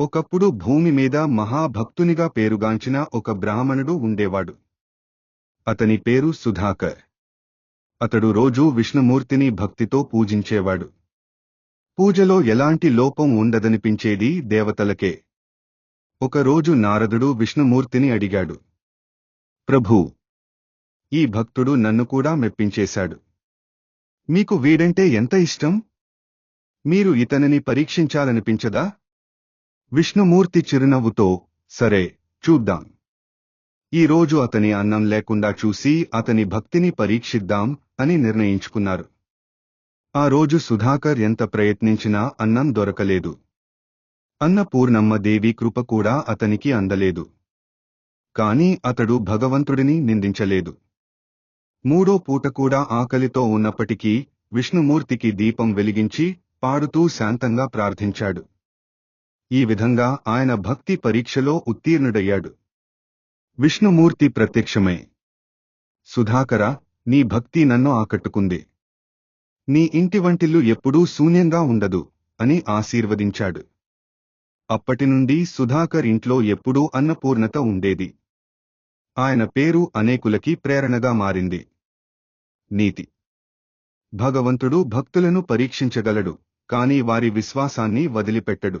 ఒకప్పుడు భూమి మీద మహాభక్తునిగా పేరుగాంచిన ఒక బ్రాహ్మణుడు ఉండేవాడు. అతని పేరు సుధాకర్. అతడు రోజూ విష్ణుమూర్తిని భక్తితో పూజించేవాడు. పూజలో ఎలాంటి లోపం ఉండదనిపించేది దేవతలకే. ఒకరోజు నారదుడు విష్ణుమూర్తిని అడిగాడు. ప్రభూ ఈ భక్తుడు నన్ను కూడా మెప్పించేశాడు. మీకు వీడంటే ఎంత ఇష్టం? మీరు ఇతనిని పరీక్షించాలనిపించదా? విష్ణుమూర్తి చిరునవ్వుతో సరే చూద్దాం. ఈ రోజు అతని అన్నం లేకుండా చూసి అతని భక్తిని పరీక్షిద్దాం అని నిర్ణయించుకున్నారు. ఆ రోజు సుధాకర్ ఎంత ప్రయత్నించినా అన్నం దొరకలేదు. అన్నపూర్ణమ్మ దేవి కృప కూడా అతనికి అందలేదు. కాని అతడు భగవంతుడిని నిందించలేదు. మూడో పూట కూడా ఆకలితో ఉన్నప్పటికీ విష్ణుమూర్తికి దీపం వెలిగించి పాడుతూ శాంతంగా ప్రార్థించాడు. ఈ విధంగా ఆయన భక్తి పరీక్షలో ఉత్తీర్ణుడయ్యాడు. విష్ణుమూర్తి ప్రత్యక్షమై. సుధాకర నీ భక్తి నన్ను ఆకట్టుకుంది. నీ ఇంటి వంటిల్లు ఎప్పుడూ శూన్యంగా ఉండదు అని ఆశీర్వదించాడు. అప్పటినుండి సుధాకర్ ఇంట్లో ఎప్పుడూ అన్నపూర్ణత ఉండేది. ఆయన పేరు అనేకులకి ప్రేరణగా మారింది. నీతి. భగవంతుడు భక్తులను పరీక్షించగలడు కాని వారి విశ్వాసాన్ని వదిలిపెట్టడు.